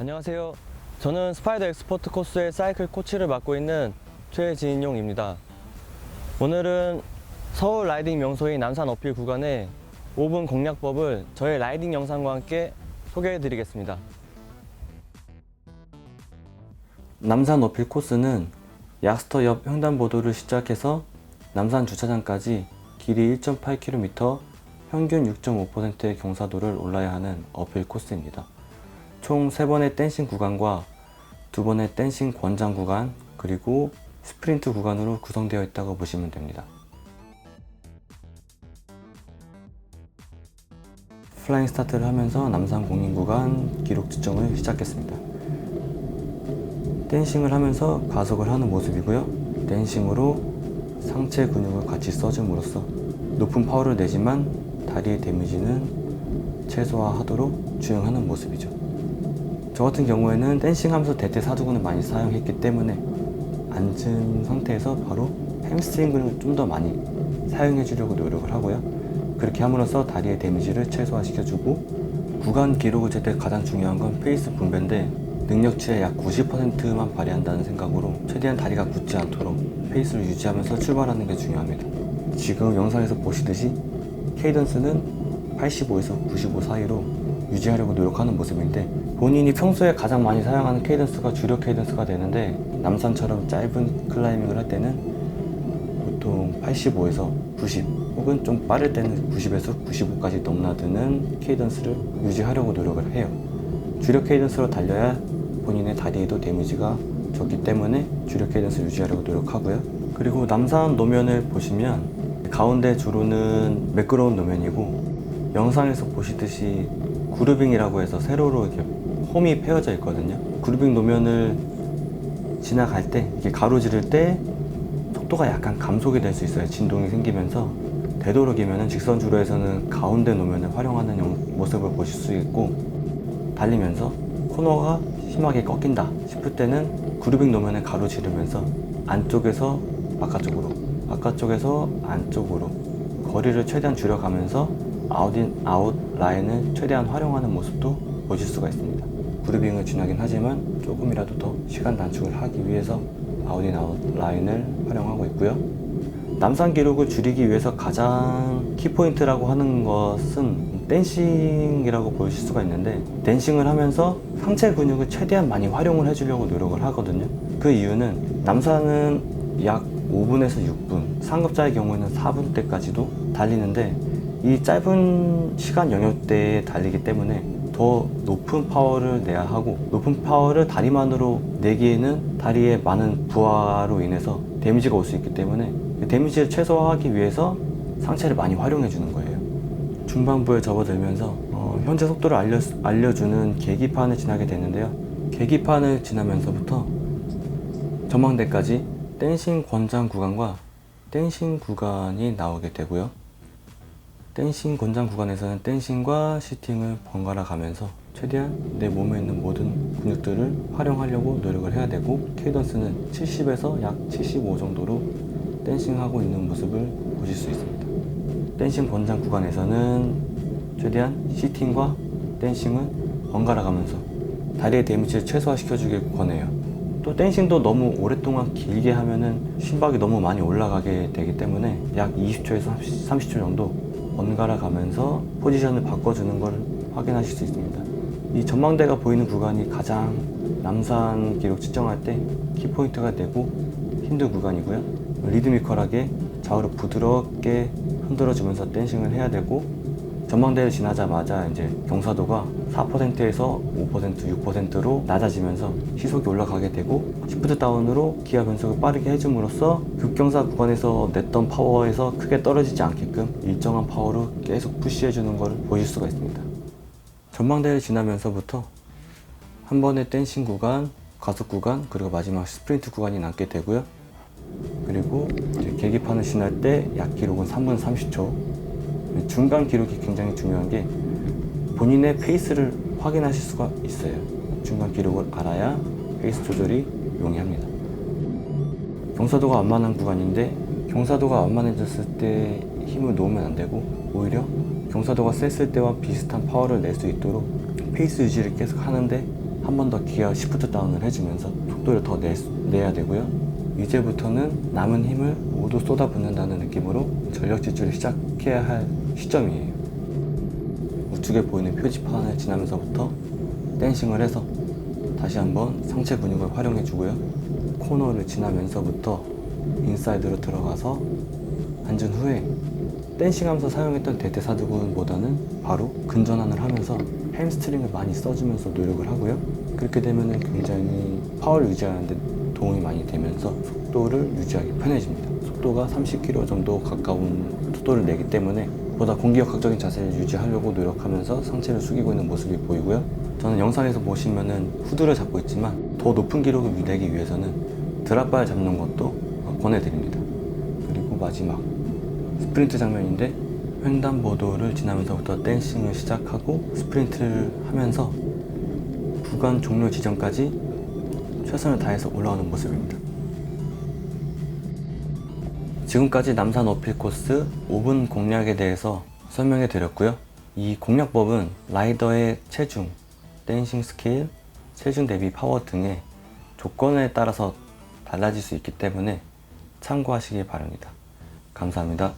안녕하세요. 저는 스파이더 엑스포트 코스의 사이클 코치를 맡고 있는 최진용입니다. 오늘은 서울 라이딩 명소인 남산 어필 구간의 5분 공략법을 저의 라이딩 영상과 함께 소개해 드리겠습니다. 남산 어필 코스는 약스터 옆 횡단보도를 시작해서 남산 주차장까지 길이 1.8km, 평균 6.5%의 경사도를 올라야 하는 어필 코스입니다. 총 3번의 댄싱 구간과 2번의 댄싱 권장 구간, 그리고 스프린트 구간으로 구성되어 있다고 보시면 됩니다. 플라잉 스타트를 하면서 남산 공인 구간 기록 측정을 시작했습니다. 댄싱을 하면서 가속을 하는 모습이고요. 댄싱으로 상체 근육을 같이 써줌으로써 높은 파워를 내지만 다리의 데미지는 최소화하도록 주행하는 모습이죠. 저 같은 경우에는 댄싱 하면서 대퇴 사두근을 많이 사용했기 때문에 앉은 상태에서 바로 햄스트링 근육을 좀 더 많이 사용해 주려고 노력을 하고요. 그렇게 함으로써 다리의 데미지를 최소화시켜주고 구간 기록을 잴때 가장 중요한 건 페이스 분배인데 능력치의 약 90%만 발휘한다는 생각으로 최대한 다리가 굳지 않도록 페이스를 유지하면서 출발하는 게 중요합니다. 지금 영상에서 보시듯이 케이던스는 85에서 95 사이로 유지하려고 노력하는 모습인데 본인이 평소에 가장 많이 사용하는 케이던스가 주력 케이던스가 되는데 남산처럼 짧은 클라이밍을 할 때는 보통 85에서 90 혹은 좀 빠를 때는 90에서 95까지 넘나드는 케이던스를 유지하려고 노력을 해요. 주력 케이던스로 달려야 본인의 다리에도 데미지가 적기 때문에 주력 케이던스 유지하려고 노력하고요. 그리고 남산 노면을 보시면 가운데 주로는 매끄러운 노면이고 영상에서 보시듯이 그루빙이라고 해서 세로로 이렇게 홈이 패여져 있거든요. 그루빙 노면을 지나갈 때 이게 가로지를 때 속도가 약간 감속이 될 수 있어요. 진동이 생기면서 되도록이면 직선주로에서는 가운데 노면을 활용하는 영- 모습을 보실 수 있고 달리면서 코너가 심하게 꺾인다 싶을 때는 그루빙 노면을 가로지르면서 안쪽에서 바깥쪽으로 바깥쪽에서 안쪽으로 거리를 최대한 줄여가면서 아웃인 아웃 라인을 최대한 활용하는 모습도 보실 수가 있습니다. 그루빙을 지나긴 하지만 조금이라도 더 시간 단축을 하기 위해서 아웃인 아웃 라인을 활용하고 있고요. 남산 기록을 줄이기 위해서 가장 키포인트라고 하는 것은 댄싱이라고 보실 수가 있는데 댄싱을 하면서 상체 근육을 최대한 많이 활용을 해주려고 노력을 하거든요. 그 이유는 남산은 약 5분에서 6분, 상급자의 경우에는 4분대까지도 달리는데 이 짧은 시간 영역대에 달리기 때문에 더 높은 파워를 내야 하고 높은 파워를 다리만으로 내기에는 다리에 많은 부하로 인해서 데미지가 올 수 있기 때문에 그 데미지를 최소화하기 위해서 상체를 많이 활용해 주는 거예요. 중반부에 접어들면서 어, 현재 속도를 알려, 알려주는 계기판을 지나게 되는데요. 계기판을 지나면서부터 전망대까지 댄싱 권장 구간과 댄싱 구간이 나오게 되고요. 댄싱 권장 구간에서는 댄싱과 시팅을 번갈아 가면서 최대한 내 몸에 있는 모든 근육들을 활용하려고 노력을 해야 되고 케이던스는 70에서 약 75 정도로 댄싱하고 있는 모습을 보실 수 있습니다. 댄싱 권장 구간에서는 최대한 시팅과 댄싱을 번갈아 가면서 다리의 데미지를 최소화시켜 주길 권해요. 또 댄싱도 너무 오랫동안 길게 하면은 심박이 너무 많이 올라가게 되기 때문에 약 20초에서 30초 정도 번갈아 가면서 포지션을 바꿔주는 걸 확인하실 수 있습니다. 이 전망대가 보이는 구간이 가장 남산 기록 측정할 때 키포인트가 되고 힘든 구간이고요. 리드미컬하게 좌우로 부드럽게 흔들어주면서 댄싱을 해야 되고 전망대를 지나자마자 이제 경사도가 4%에서 5%, 6%로 낮아지면서 시속이 올라가게 되고 시프트 다운으로 기아 변속을 빠르게 해줌으로써 급경사 구간에서 냈던 파워에서 크게 떨어지지 않게끔 일정한 파워로 계속 푸시해주는 걸 보실 수가 있습니다. 전망대를 지나면서부터 한 번의 댄싱 구간, 가속 구간, 그리고 마지막 스프린트 구간이 남게 되고요. 그리고 계기판을 지날 때약 기록은 3분 30초. 중간 기록이 굉장히 중요한 게 본인의 페이스를 확인하실 수가 있어요. 중간 기록을 알아야 페이스 조절이 용이합니다. 경사도가 완만한 구간인데 경사도가 완만해졌을 때 힘을 놓으면 안 되고 오히려 경사도가 셌을 때와 비슷한 파워를 낼 수 있도록 페이스 유지를 계속 하는데 한 번 더 기어 시프트 다운을 해주면서 속도를 더 내, 내야 되고요. 이제부터는 남은 힘을 모두 쏟아붓는다는 느낌으로 전력 질주를 시작해야 할 시점이에요. 우측에 보이는 표지판을 지나면서부터 댄싱을 해서 다시 한번 상체 근육을 활용해 주고요. 코너를 지나면서부터 인사이드로 들어가서 앉은 후에 댄싱하면서 사용했던 대퇴사두근보다는 바로 근전환을 하면서 햄스트링을 많이 써주면서 노력을 하고요. 그렇게 되면 굉장히 파워를 유지하는데 도움이 많이 되면서 속도를 유지하기 편해집니다. 속도가 30km 정도 가까운 속도를 내기 때문에 보다 공기역학적인 자세를 유지하려고 노력하면서 상체를 숙이고 있는 모습이 보이고요. 저는 영상에서 보시면은 후드를 잡고 있지만 더 높은 기록을 내기 위해서는 드랍바를 잡는 것도 권해드립니다. 그리고 마지막 스프린트 장면인데 횡단보도를 지나면서부터 댄싱을 시작하고 스프린트를 하면서 구간 종료 지점까지 최선을 다해서 올라오는 모습입니다. 지금까지 남산 어필 코스 5분 공략에 대해서 설명해 드렸고요. 이 공략법은 라이더의 체중, 댄싱 스케일, 체중 대비 파워 등의 조건에 따라서 달라질 수 있기 때문에 참고하시기 바랍니다. 감사합니다.